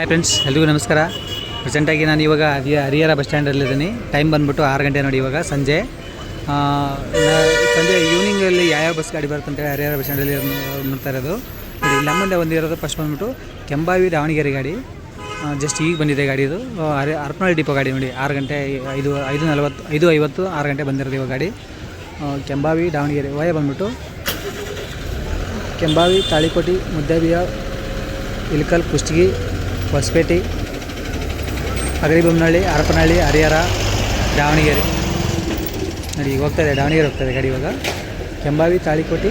Hi friends ಎಲ್ರಿಗೂ ನಮಸ್ಕಾರ. ಪ್ರೆಸೆಂಟಾಗಿ ನಾನು ಇವಾಗ ಹರಿಹರ ಬಸ್ ಸ್ಟ್ಯಾಂಡಲ್ಲಿದ್ದೀನಿ ಟೈಮ್ ಬಂದ್ಬಿಟ್ಟು ಆರು ಗಂಟೆ ನೋಡಿ ಇವಾಗ, ಸಂಜೆ. ಸಂಜೆ ಈವ್ನಿಂಗಲ್ಲಿ ಯಾವ್ಯಾವ ಬಸ್ ಗಾಡಿ ಬರುತ್ತೆ ಹರಿಹರ ಬಸ್ ಸ್ಟ್ಯಾಂಡಲ್ಲಿ ನೋಡ್ತಾ ಇರೋದು. ಇಲ್ಲಿ ನಮ್ಮಂದೆ ಬಂದಿರೋದು ಫಸ್ಟ್ ಬಂದ್ಬಿಟ್ಟು ಕೆಂಬಾವಿ ದಾವಣಗೆರೆ ಗಾಡಿ. ಜಸ್ಟ್ ಈಗ ಬಂದಿದೆ ಗಾಡಿ ಇದು. ಅರೆ, ಅರ್ಪನಹಳ್ಳಿ ಡಿಪೋ ಗಾಡಿ ನೋಡಿ, ಆರು ಗಂಟೆ ಐದು ಐದು ನಲವತ್ತು, ಐದು ಐವತ್ತು, ಆರು ಗಂಟೆ ಬಂದಿರೋದು ಇವಾಗ ಗಾಡಿ. ಕೆಂಬಾವಿ ದಾವಣಗೆರೆ ವಯ ಬಂದ್ಬಿಟ್ಟು. ಕೆಂಬಾವಿ, ತಾಳಿಕೋಟಿ, ಮುದ್ದೇಬಿಯ, ಇಲ್ಕಲ್, ಕುಷ್ಟಗಿ ಹೊಸಪೇಟೆ, ಅಗರಿಬೊಮ್ಮನಹಳ್ಳಿ ಹರಪನಹಳ್ಳಿ ಹರಿಹರ, ದಾವಣಗೆರೆ. ನೋಡಿ, ಈಗ ಹೋಗ್ತಾ ಇದೆ, ದಾವಣಗೆರೆ ಹೋಗ್ತಾ ಇದೆ ಗಾಡಿ ಇವಾಗ. ಕೆಂಬಾವಿ, ತಾಳಿಕೋಟಿ,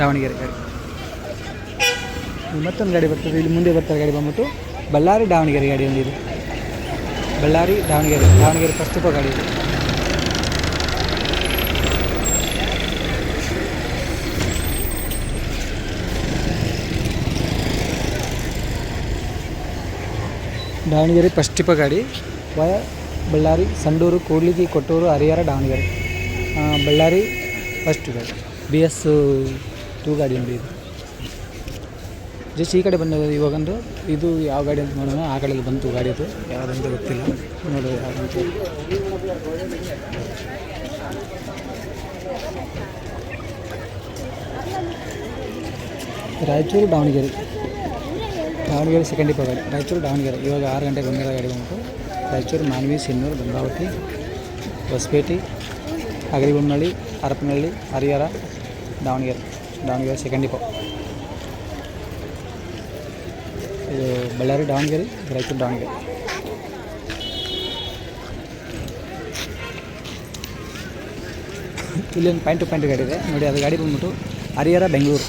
ದಾವಣಗೆರೆ ಗಾಡಿ. ಮತ್ತೊಂದು ಗಾಡಿ ಬರ್ತದೆ, ಇಲ್ಲಿ ಮುಂದೆ ಬರ್ತಾರೆ ಗಾಡಿ ಬಂದ್ಬಿಟ್ಟು ಬಳ್ಳಾರಿ, ದಾವಣಗೆರೆ ಗಾಡಿ ಒಂದಿದೆ. ಬಳ್ಳಾರಿ, ದಾವಣಗೆರೆ ದಾವಣಗೆರೆ ಫಸ್ಟ್ ಗಾಡಿ ಇದೆ. ದಾವಣಗೆರೆ ಪಶ್ಚಿಮ ಗಾಡಿ ವಯ, ಬಳ್ಳಾರಿ, ಸಂಡೂರು, ಕೂಡ್ಲಿಗಿ, ಕೊಟ್ಟೂರು, ಹರಿಹರ, ದಾವಣಗೆರೆ. ಬಳ್ಳಾರಿ ಫಸ್ಟ್ ಗಾಡಿ. ಬಿ ಎಸ್ ಟೂ ಗಾಡಿ ಒಂದು ಇದು. ಜಸ್ಟ್ ಈ ಕಡೆ ಬಂದ ಇವಾಗಂದು ಇದು ಯಾವ ಗಾಡಿ ಅಂತ ನೋಡೋಣ. ಆ ಕಡೆಗೆ ಬಂತು ಗಾಡಿ ಅದು. ಯಾವುದಂತ ಗೊತ್ತಿಲ್ಲ. ನೋಡೋದು ಯಾವ್ದಂತ ರಾಯಚೂರು, ದಾವಣಗೆರೆ. ದಾವಣಗೆರೆ ಸೆಕೆಂಡ್ ಇಪ್ಪ ಗಾಡಿ. ರಾಯಚೂರು, ದಾವಣಗೆರೆ. ಇವಾಗ ಆರು ಗಂಟೆಗೆ ಬಂದಿರೋ ಗಾಡಿ ಬಂದ್ಬಿಟ್ಟು ರಾಯಚೂರು, ಮಾನವಿ, ಸಿನ್ನೂರು ಗಂಗಾವತಿ ಹೊಸಪೇಟೆ ಅಗರಿಬೊಮ್ಮನಹಳ್ಳಿ ಹರಪನಹಳ್ಳಿ, ಹರಿಹರ, ದಾವಣಗೆರೆ. ದಾವಣಗೆರೆ ಸೆಕೆಂಡ್ ಡಿಪೋ ಇದು ಬಳ್ಳಾರಿ, ದಾವಣಗೆರೆ, ರಾಯಚೂರು, ದಾವಣಗೆರೆ. ಇಲ್ಲೊಂದು ಪಾಯಿಂಟ್ ಟು ಪಾಯಿಂಟ್ ಗಾಡಿ ಇದೆ. ನೋಡಿ, ಅದು ಗಾಡಿ ಬಂದ್ಬಿಟ್ಟು Harihar, Bengaluru.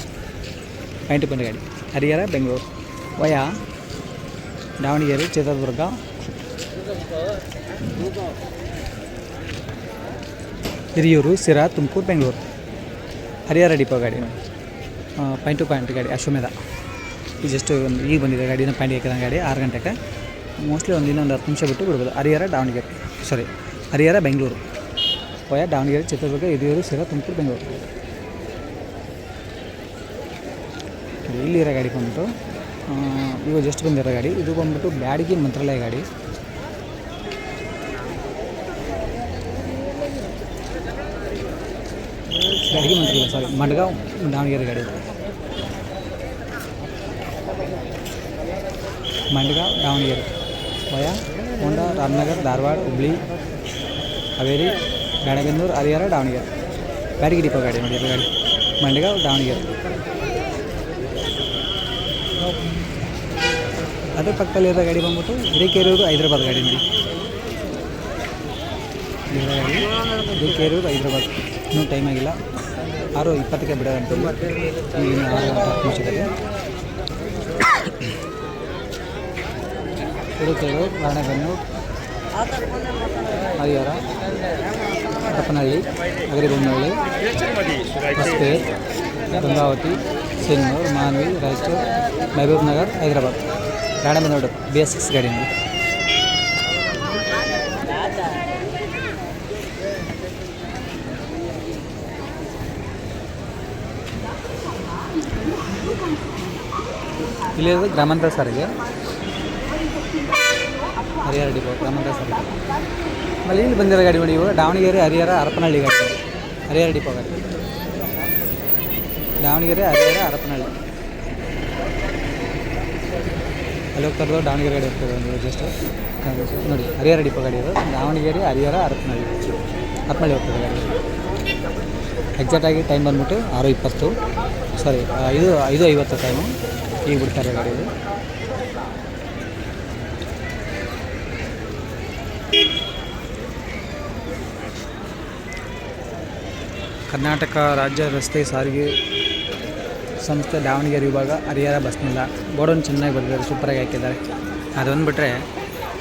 Point to point ಗಾಡಿ. ಹರಿಹರ, ಬೆಂಗಳೂರು. ವಯ, ದಾವಣಗೆರೆ, ಚಿತ್ರದುರ್ಗ. ಹಿರಿಯೂರು ಸಿರಾ ತುಮಕೂರು, ಬೆಂಗಳೂರು. ಹರಿಹರ ಡಿಪೋ ಗಾಡಿ. ಪಾಯಿಂಟ್ ಟು ಪಾಯಿಂಟ್ ಗಾಡಿ, ಅಶ್ವಮೇಧ. ಈಗ ಜಸ್ಟ್ ಒಂದು ಈಗ ಬಂದಿದೆ ಗಾಡಿನ ಪಾಯಿಂಟ್ ಹಾಕಿದ ಗಾಡಿ, ಆರು ಗಂಟೆಗೆ. ಮೋಸ್ಟ್ಲಿ ಒಂದು ಇನ್ನೊಂದು ಹತ್ತು ನಿಮಿಷ ಬಿಟ್ಟು ಬಿಡ್ಬೋದು. ಹರಿಹರ, ದಾವಣಗೆರೆ. ಸಾರಿ ಹರಿಹರ, ಬೆಂಗಳೂರು. ವಯ, ದಾವಣಗೆರೆ, ಚಿತ್ರದುರ್ಗ, ಹಿರಿಯೂರು ಸಿರಾ ತುಮಕೂರು, ಬೆಂಗಳೂರು. ಇಲ್ಲಿರೋ ಗಾಡಿ ಬಂದ್ಬಿಟ್ಟು ಆ, ಇವಾಗ ಜಸ್ಟ್ ಬಂದಿರೋ ಗಾಡಿ ಇದು ಬಂದ್ಬಿಟ್ಟು ಬ್ಯಾಡಗಿ ಮಂತ್ರಾಲಯ ಗಾಡಿ ಬ್ಯಾಡಗಿ ಮಂತ್ರಾಲಯ ಸಾರಿ ಮಡ್ಗಾಂವ್ ದಾವಣಗೆರೆ ಗಾಡಿ ಇದು. ಮಂಡ್ಗಾಂವ್ ದಾವಣಗೆರೆ ವಯ ಹೋಂಡಾ ರಾಮನಗರ್ ಧಾರವಾಡ ಹುಬ್ಳಿ ಹಾವೇರಿ ಗಾಣೆಬೆನ್ನೂರು ಹರಿಹರ ದಾವಣಗೆರೆ ಬ್ಯಾಡಗಿ ಡಿಪೋ ಗಾಡಿ ನೋಡಿ ಇದು ಗಾಡಿ ಮಂಡ್ಗಾಂವ್ ದಾವಣಗೆರೆ ಅದ್ರ ಪಕ್ಕದಲ್ಲಿರೋ ಗಾಡಿ ಬಂದ್ಬಿಟ್ಟು ಹಿರೇಕೆರೂರು ಹೈದ್ರಾಬಾದ್ ಗಾಡಿ ನೋಡಿ. ಇಲ್ಲಿರೋ ಗಾಡಿ ಹಿರೇಕೆರೂರು ಹೈದ್ರಾಬಾದ್. ಇನ್ನೂ ಟೈಮ್ ಆಗಿಲ್ಲ. ಆರು ಇಪ್ಪತ್ತಕ್ಕೆ ಬಿಡೋದಂತ ಈಗಿನ ಆರು ನಿಮಿಷದಲ್ಲಿ Hirekerur Harihar Harapanahalli Hagaribommanahalli Hosapete, Gangavathi Sinnur Manvi, Raichur Mahabubnagar, Hyderabad. Ranebennur B S six ಗಾಡಿ ಇಲ್ಲಿ ಇಲ್ಲಿರೋದು ಗ್ರಾಮಾಂತರ ಸಾರಿಗೆ ಹರಿಹರ ಡಿಪೋ ಗ್ರಾಮಾಂತರ ಸಾರಿಗೆ ಆಮೇಲೆ ಇಲ್ಲಿ ಬಂದಿರೋ ಗಾಡಿ ನೋಡಿ ಇವು ದಾವಣಗೆರೆ, ಹರಿಹರ, ಹರಪನಹಳ್ಳಿ ಗಾಡಿ. ಹರಿಹರ ಡಿಪೋ ಗಾಡಿ. ದಾವಣಗೆರೆ, ಹರಿಹರ, ಹರಪನಹಳ್ಳಿ. ಅಲ್ಲಿ ಹೋಗ್ತಾ ಇರೋದು ದಾವಣಗೆರೆ ಗಾಡಿ ಹೋಗ್ತದೆ ಒಂದು ಜಸ್ಟ್ ನೋಡಿ, ಹರಿಹರ ಡಿಪೋ ಗಾಡಿ ಇರೋದು ದಾವಣಗೆರೆ, ಹರಿಹರ ಹರಪನಹಳ್ಳಿ ಹರಪನಹಳ್ಳಿ ಹೋಗ್ತದೆ ಗಾಡಿ. ಎಕ್ಸಾಕ್ಟಾಗಿ ಟೈಮ್ ಬಂದ್ಬಿಟ್ಟು ಆರು ಇಪ್ಪತ್ತು. ಸಾರಿ ಐದು ಐದು ಐವತ್ತು ಟೈಮು ಈಗ ಬಿಡ್ತಾರೆ ಗಾಡಿ ಇದು. ಕರ್ನಾಟಕ ರಾಜ್ಯ ರಸ್ತೆ ಸಾರಿಗೆ ಸಂಸ್ಥೆ ದಾವಣಗೆರೆ ವಿಭಾಗ ಹರಿಹರ ಬಸ್ ನಿಲ್ಲ ಬೋರ್ಡನ್ನು ಚೆನ್ನಾಗಿ ಬರೆದಿದ್ದಾರೆ, ಸೂಪರಾಗಿ ಹಾಕಿದ್ದಾರೆ ಅದೊಂದು ಬಿಟ್ಟರೆ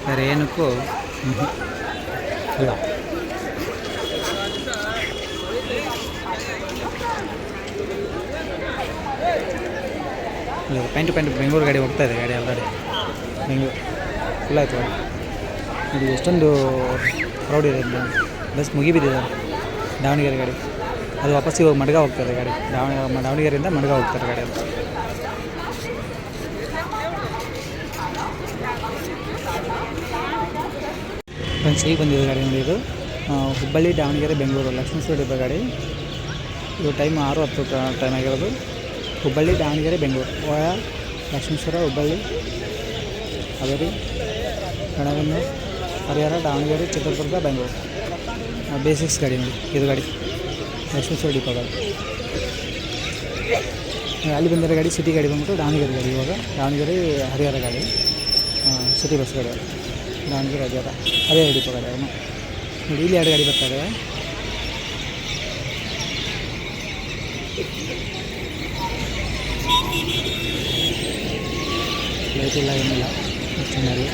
ಬೇರೆ ಏನಕ್ಕೂ. ಇಲ್ಲ ಪಾಯಿಂಟ್ ಪೈಂಟು ಪೈಂಟು ಬೆಂಗಳೂರು ಗಾಡಿ ಹೋಗ್ತಾ ಇದೆ, ಗಾಡಿ ಆಲ್ರೆಡಿ ಬೆಂಗಳೂರು ಫುಲ್ ಆಯ್ತು ಇದು ಎಷ್ಟೊಂದು ಕ್ರೌಡ್ ಇದೆ. ಬಸ್ ಮುಗಿಬಿದ್ದಿದೆ, ದಾವಣಗೆರೆ ಗಾಡಿ ಅದು ವಾಪಸ್ ಇವಾಗ ಮಡ್ಗ ಹೋಗ್ತಾರೆ ಗಾಡಿ. ದಾವಣ, ದಾವಣಗೆರೆಯಿಂದ ಮಡಗ ಹೋಗ್ತಾರೆ ಗಾಡಿ ಅಂತ. ಫ್ರೆಂಡ್ಸ್ ಈಗ ಬಂದಿದೆ ಗಾಡಿ ನೋಡಿ ಇದು. ಹುಬ್ಬಳ್ಳಿ, ದಾವಣಗೆರೆ, ಬೆಂಗಳೂರು ಲಕ್ಷ್ಮೀಶ್ವರ ಇದೆ ಗಾಡಿ. ಇದು ಟೈಮ್ ಆರು ಹತ್ತು ಟೈಮ್ ಆಗಿರೋದು. ಹುಬ್ಬಳ್ಳಿ, ದಾವಣಗೆರೆ, ಬೆಂಗಳೂರು. ಓಯ, ಲಕ್ಷ್ಮೇಶ್ವರ, ಹುಬ್ಬಳ್ಳಿ, ಹಾವೇರಿ ಕಣಗನ್ನೂರು ಹರಿಹರ, ದಾವಣಗೆರೆ, ಚಿತ್ರದುರ್ಗ, ಬೆಂಗಳೂರು. ಬೇಸಿಕ್ಸ್ ಗಾಡಿ ನೋಡಿ, ಇದು ಗಾಡಿ. ಲಕ್ಷ್ಮೀಶ್ವರ ಡಿಪೋ ಗಾಡಿ ಅಲ್ಲಿ. ಬಂದಿರೋ ಗಾಡಿ ಸಿಟಿ ಗಾಡಿ ಬಂದ್ಬಿಟ್ಟು ದಾವಣಗೆರೆ ಗಾಡಿ, ಇವಾಗ ದಾವಣಗೆರೆ ಹರಿಹರ ಗಾಡಿ. ಸಿಟಿ ಬಸ್ ಗಾಡಿ. ದಾವಣಗೆರೆ, ಹರಿಹರ ಹರಿಹರ ಗಾಡಿ ಅವನು. ನೋಡಿ, ಇಲ್ಲಿ ಎರಡು ಗಾಡಿ ಬರ್ತಾರೆ ಲೈಟ್ ಇಲ್ಲ ಏನಿಲ್ಲ ಚೆನ್ನಾಗಿ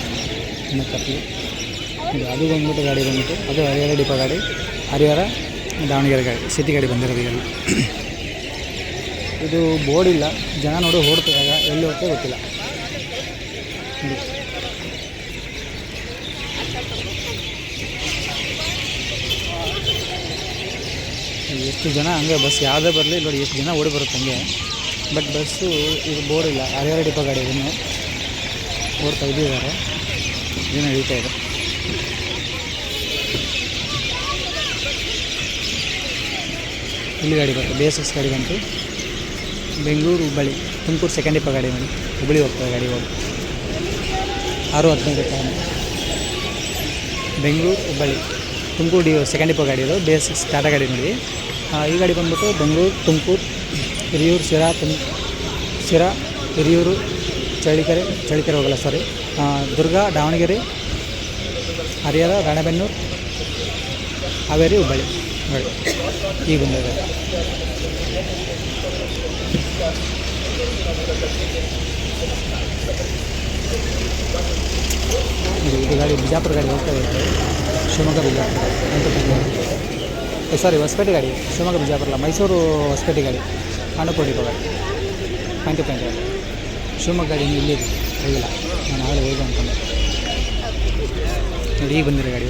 ಇನ್ನು ಕತ್ಲಿ ಅದು ಬಂದ್ಬಿಟ್ಟು ಗಾಡಿ ಬಂದ್ಬಿಟ್ಟು, ಅದು ಹರಿಹರ ಡಿಪೋ ಗಾಡಿ. ಹರಿಹರ ದಾವಣಗೆರೆ ಗಾಡಿ ಸಿಟಿ ಗಾಡಿ ಬಂದಿರೋದು ಇದೆಲ್ಲ. ಇದು ಬೋರ್ಡ್ ಇಲ್ಲ. ಜನ ನೋಡಿ ಓಡ್ತಿದ್ದಾಗ ಎಲ್ಲಿ ಹೋಗ್ತೇ ಗೊತ್ತಿಲ್ಲ. ಎಷ್ಟು ಜನ ಹಂಗೆ ಬಸ್ ಯಾವುದೇ ಬರಲಿ, ನೋಡಿ ಎಷ್ಟು ಜನ ಓಡಿ ಬರುತ್ತೆ ಹಂಗೆ. ಬಟ್ ಬಸ್ಸು, ಇದು ಬೋರ್ಡ್ ಇಲ್ಲ. ಹರಿಹರ ಡಿಪೋ ಗಾಡಿ ಇದನ್ನು ಓಡ್ತಾ ಇದ್ದಿದ್ದಾರೆ ಏನು ನಡೀತಾ ಇದೆ. ಇಲ್ಲಿ ಗಾಡಿ ಬರ್ತದೆ. ಬಿ ಎಸ್ ಎಸ್ ಗಾಡಿ ಬಂತು. ಬೆಂಗಳೂರು ಹುಬ್ಬಳ್ಳಿ, ತುಮಕೂರು ಸೆಕೆಂಡ್ ಇಪ್ಪ ಗಾಡಿ ಮಾಡಿ ಹುಬ್ಬಳ್ಳಿ ಹೋಗ್ತದೆ ಗಾಡಿ ಹೋಗಿ. ಆರು ಹದಿನೈದು time Bengaluru Hubballi, Tumakuru D second ಇಪ್ಪ ಗಾಡಿ ಇದು ಬಿ ಎಸ್ ಎಸ್ ಟಾಟಾ ಗಾಡಿ ನೋಡಿ. ಈ ಗಾಡಿ ಬಂದ್ಬಿಟ್ಟು ಬೆಂಗಳೂರು, ತುಮಕೂರು, ಹಿರಿಯೂರು, ಶಿರಾ, ತುಮ್ ಶಿರಾ, ಹಿರಿಯೂರು, ಚಳ್ಳಿಕೆರೆ ಚಳಿಕೆರೆ ಹೋಗಲ್ಲ ಸಾರಿ ದುರ್ಗ, ದಾವಣಗೆರೆ, ಹರಿಹರ, ರಾಣೆಬೆನ್ನೂರು, ಹಾವೇರಿ, ಹುಬ್ಬಳ್ಳಿ. ನೋಡಿ ಈಗ ಬಂದಿದೆ ಇದು ಗಾಡಿ ಬಿಜಾಪುರ ಗಾಡಿ ಹೋಗ್ತಾ ಇದೆ ಶಿವಮೊಗ್ಗ ಬಿಜಾಪುರ. ಸಾರಿ ಹೊಸಪೇಟೆ ಗಾಡಿ. ಶಿವಮೊಗ್ಗ ಬಿಜಾಪುರ ಅಲ್ಲ, ಮೈಸೂರು ಹೊಸಪೇಟೆ ಗಾಡಿ. ಅಣ್ಣಕೋಟಿ ಗಾಡಿ. ಪಾಯಿಂಟು ಪಾಯಿಂಟ್ ಗಾಡಿ ಶಿವಮೊಗ್ಗ ಗಾಡಿ ಇಲ್ಲಿ ಹೋಗಿಲ್ಲ. ನಾನು ಆಗಲೇ ಹೋಗಿ ಅಂದ್ಕೊಂಡೆ ನೋಡಿ, ಈಗ ಬಂದಿರೋ ಗಾಡಿ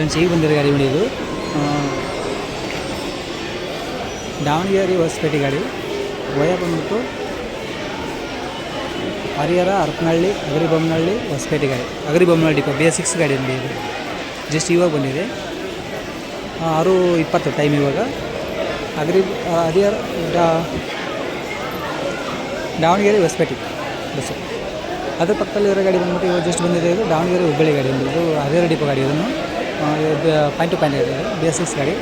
ಫ್ರೆಂಡ್ಸ್ ಈಗ ಬಂದಿರೋ ಗಾಡಿ ಬಂದಿದ್ದು ದಾವಣಗೆರೆ ಹೊಸಪೇಟೆ ಗಾಡಿ. ವಯ ಬಂದ್ಬಿಟ್ಟು ಹರಿಹರ ಹರಪನಹಳ್ಳಿ ಅಗರಿಬೊಮ್ಮನಹಳ್ಳಿ ಹೊಸಪೇಟೆ ಗಾಡಿ. Hagaribommanahalli depot B S six ಗಾಡಿ ಇದು ಜಸ್ಟ್ ಇವಾಗ ಬಂದಿದೆ. ಆರು ಇಪ್ಪತ್ತು ಟೈಮ್ ಇವಾಗ. ಅಗ್ರಿ ಹರಿಹರ ದಾವಣಗೆರೆ ಹೊಸಪೇಟೆ ಬಸ್ಸು ಅದ್ರ ಪಕ್ಕದಲ್ಲಿರೋ ಗಾಡಿ ಬಂದ್ಬಿಟ್ಟು ಇವಾಗ ಜಸ್ಟ್ ಬಂದಿದೆ. ಇದು ದಾವಣಗೆರೆ ಹುಬ್ಬಳ್ಳಿ ಗಾಡಿ. ಇದು ಹರಿಹರ ಡಿಪೋ ಗಾಡಿ ಇದನ್ನು. ಪಾಯಿಂಟ್ ಟು ಪಾಯಿಂಟ್ ಇದೆ ಬಿ ಎಸ್ ಸಿಕ್ಸ್ ಗಾಡಿ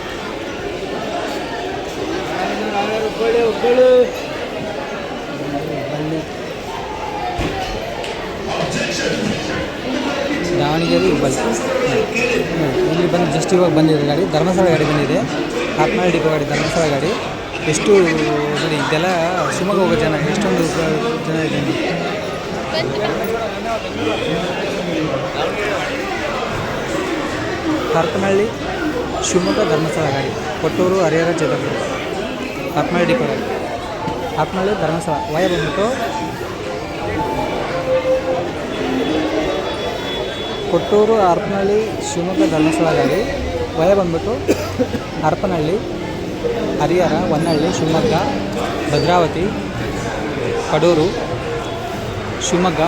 ದಾವಣಗೆರೆ ಬಸ್ ಇಲ್ಲಿ ಬಂದು ಜಸ್ಟ್ ಇವಾಗ ಬಂದಿದೆ ಗಾಡಿ. ಧರ್ಮಸ್ಥಳ ಗಾಡಿ ಬಂದಿದೆ. ಆತ್ಮಹಳ್ಳಿ ಡಿಪೋ ಗಾಡಿ, ಧರ್ಮಸ್ಥಳ ಗಾಡಿ. ಎಷ್ಟು ನೋಡಿ, ಇದೆಲ್ಲ ಶಿವಮೊಗ್ಗ ಹೋಗೋ ಜನ, ಎಷ್ಟೊಂದು ಜನ ಇದೆ ನೋಡಿ. ಹರಪನಹಳ್ಳಿ ಶಿವಮೊಗ್ಗ ಧರ್ಮಸ್ಥಳ ಗಾಡಿ, ಕೊಟ್ಟೂರು ಹರಿಹರ ಚಿತ್ರದುರ್ಗ ಹರಪನಹಳ್ಳಿ ಡಿಪೋ ಗಾಡಿ. ಹರಪನಹಳ್ಳಿ ಧರ್ಮಸ್ಥಳ ವಯ ಬಂದ್ಬಿಟ್ಟು ಕೊಟ್ಟೂರು ಹರಪನಹಳ್ಳಿ ಶಿವಮೊಗ್ಗ ಧರ್ಮಸ್ಥಳ ಗಾಡಿ ವಯ ಬಂದ್ಬಿಟ್ಟು ಹರಪನಹಳ್ಳಿ ಹರಿಹರ, ಹೊನ್ನಹಳ್ಳಿ, ಶಿವಮೊಗ್ಗ, ಭದ್ರಾವತಿ, ಕಡೂರು, ಶಿವಮೊಗ್ಗ,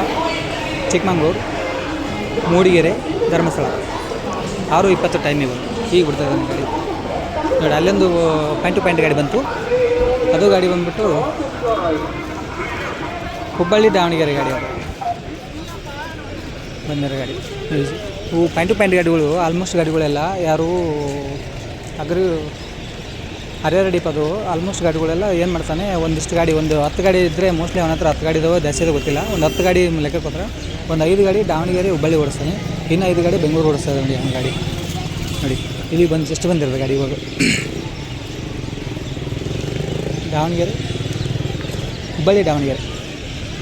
ಚಿಕ್ಕಮಂಗ್ಳೂರು, ಮೂಡಿಗೆರೆ, ಧರ್ಮಸ್ಥಳ. ಆರು ಇಪ್ಪತ್ತು ಟೈಮಿಗೆ ಈಗ ಬಿಡ್ತದೆ ಗಾಡಿ. ನೋಡಿ, ಅಲ್ಲೊಂದು ಪಾಯಿಂಟ್ ಟು ಪಾಯಿಂಟ್ ಗಾಡಿ ಬಂತು. ಅದು ಗಾಡಿ ಬಂದ್ಬಿಟ್ಟು ಹುಬ್ಬಳ್ಳಿ ದಾವಣಗೆರೆ ಗಾಡಿ ಅದು. ಬಂದಿರೋ ಗಾಡಿ. ಇವು ಪಾಯಿಂಟ್ ಟು ಪಾಯಿಂಟ್ ಗಾಡಿಗಳು ಆಲ್ಮೋಸ್ಟ್ ಗಾಡಿಗಳೆಲ್ಲ ಯಾರು ಅಗ್ರಿ ಹರಿಹರ ಅದು ಆಲ್ಮೋಸ್ಟ್ ಗಾಡಿಗಳೆಲ್ಲ ಏನು ಮಾಡ್ತಾನೆ, ಒಂದಿಷ್ಟು ಗಾಡಿ, ಒಂದು ಹತ್ತು ಗಾಡಿ ಇದ್ದರೆ ಮೋಸ್ಟ್ಲಿ ಅವನ ಹತ್ರ ಹತ್ತು ಗಾಡಿ ಇದಾವೆ, ಜಾಸ್ತಿ ಗೊತ್ತಿಲ್ಲ. ಒಂದು ಹತ್ತು ಗಾಡಿ ಲೆಕ್ಕಕ್ಕೆ ಹೋದ್ರೆ ಒಂದು ಐದು ಗಾಡಿ ದಾವಣಗೆರೆ, ಹುಬ್ಬಳ್ಳಿ ಓಡಿಸ್ತಾನೆ. ಇನ್ನು ಐದು ಗಾಡಿ ಬೆಂಗಳೂರು ಓಡಿಸ್ತಾ ನೋಡಿ ಅವನ ಗಾಡಿ. ನೋಡಿ, ಇಲ್ಲಿ ಬಂದು ಜಸ್ಟ್ ಬಂದಿರೋದು ಗಾಡಿ ಇವಾಗ. ದಾವಣಗೆರೆ, ಹುಬ್ಬಳ್ಳಿ, ದಾವಣಗೆರೆ.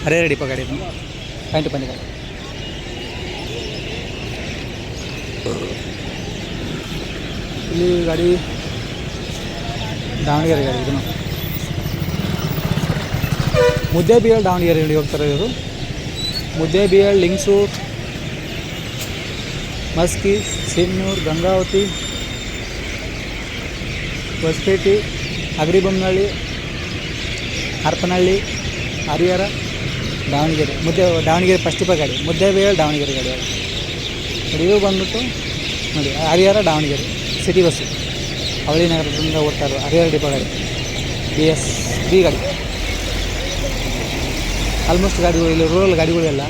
ಅರೇ ರೆಡಿಪ್ಪ ಗಾಡಿ ಇದು. ಪಾಯಿಂಟ್ ಗಾಡಿ ಇಲ್ಲಿ ಗಾಡಿ, ದಾವಣಗೆರೆ ಗಾಡಿ ಇದನ್ನು ಮುದ್ದೇಬಿಹಾಳ್ ದಾವಣಗೆರೆ ನೋಡಿ ಹೋಗ್ತಾರೆ ಇವರು ಮುದ್ದೇಬಿಹಾಳ್ ಲಿಂಗ್ಸೂರ್ ಮಸ್ಕಿ ಸಿನ್ನೂರು ಗಂಗಾವತಿ, ಹೊಸಪೇಟೆ ಅಗ್ರಿಬೊಮ್ಮನಹಳ್ಳಿ ಹರಪನಹಳ್ಳಿ ಹರಿಹರ, ದಾವಣಗೆರೆ, ಮುದ್ದೆ, ದಾವಣಗೆರೆ ಫಸ್ಟ್ ಗಾಡಿ ಗಾಡಿ ಮುದ್ದೇಬೇಳೆ ದಾವಣಗೆರೆ ಗಾಡಿ ನೋಡಿ ಇವು ಬಂದ್ಬಿಟ್ಟು ನೋಡಿ, ಹರಿಹರ, ದಾವಣಗೆರೆ ಸಿಟಿ ಬಸ್ಸು ಅವಳಿ ನಗರದಿಂದ ಇರೋ ಹರಿಹರ ಡಿಪೋ ಗಾಡಿ. ಬಿ ಎಸ್ ಬಿ ಗಾಡಿ. ಆಲ್ಮೋಸ್ಟ್ ಗಾಡಿಗಳು, ಇಲ್ಲಿ ರೂರಲ್ ಗಾಡಿಗಳೆಲ್ಲ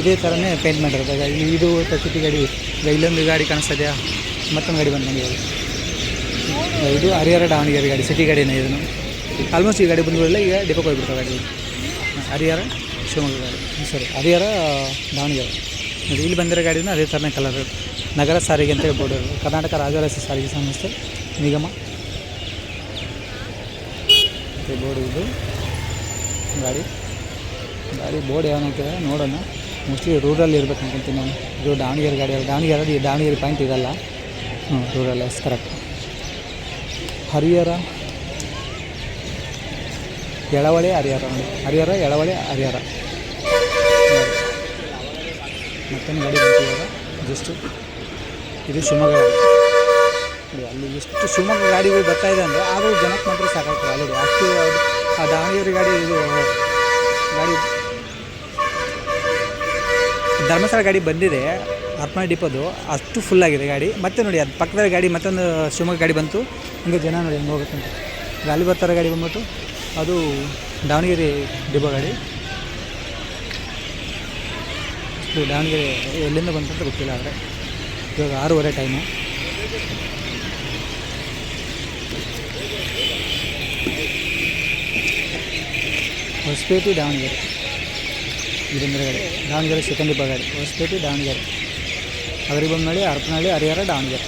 ಇದೇ ಥರನೇ ಪೇಂಟ್ ಮಾಡಿರೋದು. ಇಲ್ಲಿ ಇದು ಸಿಟಿ ಗಾಡಿ, ಈಗ ಇಲ್ಲೊಂದು ಗಾಡಿ ಕಾಣಿಸ್ತಾ ಇದೆಯಾ ಮತ್ತೊಂದು ಗಾಡಿ ಬಂದು ನನಗೆ ಇದು ಹರಿಹರ ದಾವಣಗೆರೆ ಗಾಡಿ ಸಿಟಿ ಗಾಡಿನೇ ಇದನ್ನು ಆಲ್ಮೋಸ್ಟ್ ಈ ಗಾಡಿ ಬಂದ್ಬಿಡಲ್ಲ ಈಗ ಡಿಪೋಗೆ ಹೋಗ್ಬಿಡ್ತಾವೆ ಗಾಡಿ. ಹರಿಹರ, ಶಿವಮೊಗ್ಗ ಗಾಡಿ. ಸರಿ ಹರಿಹರ, ದಾವಣಗೆರೆ. ಇಲ್ಲಿ ಬಂದಿರೋ ಗಾಡಿನೂ ಅದೇ ಥರನೇ ಕಲರ್ ನಗರ ಸಾರಿಗೆ ಅಂತ ಇರೋದು ಕರ್ನಾಟಕ ರಾಜರಾಜ ಸಾರಿಗೆ ಸಂಸ್ಥೆ, ನಿಗಮ. ಬೋರ್ಡ್ ಇದು. ಗಾಡಿ. ಗಾಡಿ ಬೋರ್ಡ್ ಯಾವ ಹಾಕಿದೆ ನೋಡೋಣ. ಮೋಸ್ಟ್ಲಿ ರೂರಲ್ ಇರ್ಬೇಕು ಅನ್ಕೊಂತೀನಿ ನಾನು. ಇದು ದಾವಣಗೆರೆ ಗಾಡಿ ಅಲ್ಲ. ದಾವಣಗೆರೆ ದಾವಣಗೆರೆ ಪಾಯಿಂಟ್ ಇದಲ್ಲ. ಹ್ಞೂ ರೂರಲ್ ಎಸ್ ಕರೆಕ್ಟ್ ಹರಿಹರ. ಎಳವಳೆ ಹರಿಹರ. ನೋಡಿ ಹರಿಹರ ಎಳವಳೆ ಹರಿಹರ. ಮತ್ತೊಂದು ಗಾಡಿ ಬರ್ತೀವಿ ಜಸ್ಟು ಇದು ಶಿವಮೊಗ್ಗ ಗಾಡಿ. ಅಲ್ಲಿ ಎಷ್ಟು ಶಿವಮೊಗ್ಗ ಗಾಡಿಗಳು ಬರ್ತಾ ಇದೆ ಅಂದರೆ ಆದರೂ ಜನಕ್ಕೆ ಮಾತ್ರ ಸಾಕಾಗ್ತದೆ. ಆಲ್ರೆಡಿ ಅಷ್ಟು ಆ ದಾವಣಗೆರೆ ಗಾಡಿ ಇದು ಗಾಡಿ ಧರ್ಮಸ್ಥಳ ಗಾಡಿ ಬಂದಿದೆ ಅರ್ಪಣ ಡಿಪೋದು, ಅಷ್ಟು ಫುಲ್ ಆಗಿದೆ ಗಾಡಿ. ಮತ್ತೆ ನೋಡಿ, ಅದು ಪಕ್ಕದಲ್ಲಿ ಗಾಡಿ, ಮತ್ತೊಂದು ಶಿವಮೊಗ್ಗ ಗಾಡಿ ಬಂತು. ಹಿಂಗೆ ಜನ ನೋಡಿ, ಹಂಗೆ ಈಗ ಅಲ್ಲಿ ಬರ್ತಾರ ಗಾಡಿ ಬಂದ್ಬಿಟ್ಟು. ಅದು ದಾವಣಗೆರೆ ಡಿಪೋ ಗಾಡಿ. ದಾವಣಗೆರೆ ಎಲ್ಲಿಂದ ಬಂತಂತ ಗೊತ್ತಿಲ್ಲ ಆದರೆ. ಇವಾಗ ಆರೂವರೆ ಟೈಮು ಹೊಸಪೇಟೆ ದಾವಣಗೆರೆ. ಇದೊಂದರ ಗಾಡಿ ದಾವಣಗೆರೆ ಸೆಕೆಂಡ್ ಬಗಾಡಿ ಗಾಡಿ ಹೊಸಪೇಟೆ, ದಾವಣಗೆರೆ. ಅಗರಿಬೊಮ್ಮನಹಳ್ಳಿ ಹರಪನಹಳ್ಳಿ ಹರಿಹರ, ದಾವಣಗೆರೆ.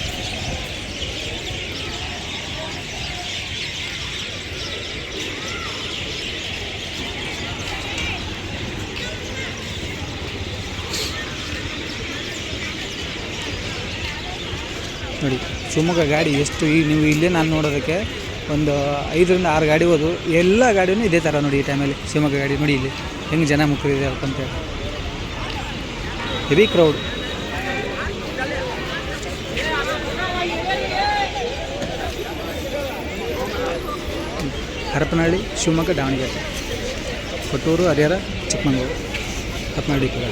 ನೋಡಿ, ಶಿವಮೊಗ್ಗ ಗಾಡಿ ಎಷ್ಟು ಈ ನೀವು ಇಲ್ಲೇ ನಾನು ನೋಡೋದಕ್ಕೆ ಒಂದು ಐದರಿಂದ ಆರು ಗಾಡಿ ಹೋದು, ಎಲ್ಲ ಗಾಡಿನೂ ಇದೇ ಥರ ನೋಡಿ ಈ ಟೈಮಲ್ಲಿ ಶಿವಮೊಗ್ಗ ಗಾಡಿ ನೋಡಿ ಇಲ್ಲಿ, ಹೆಂಗೆ ಜನ ಮುಕ್ಕಿದೆ ಅಂತೇಳಿ ಹೆವಿ ಕ್ರೌಡ್ ಹರಪನಹಳ್ಳಿ, ಶಿವಮೊಗ್ಗ, ದಾವಣಗೆರೆ. ಕೊಟ್ಟೂರು, ಹರಿಹರ, ಚಿಕ್ಕಮಗಳೂರು. ಹರಪನಹಳ್ಳಿ ಕೂಡ.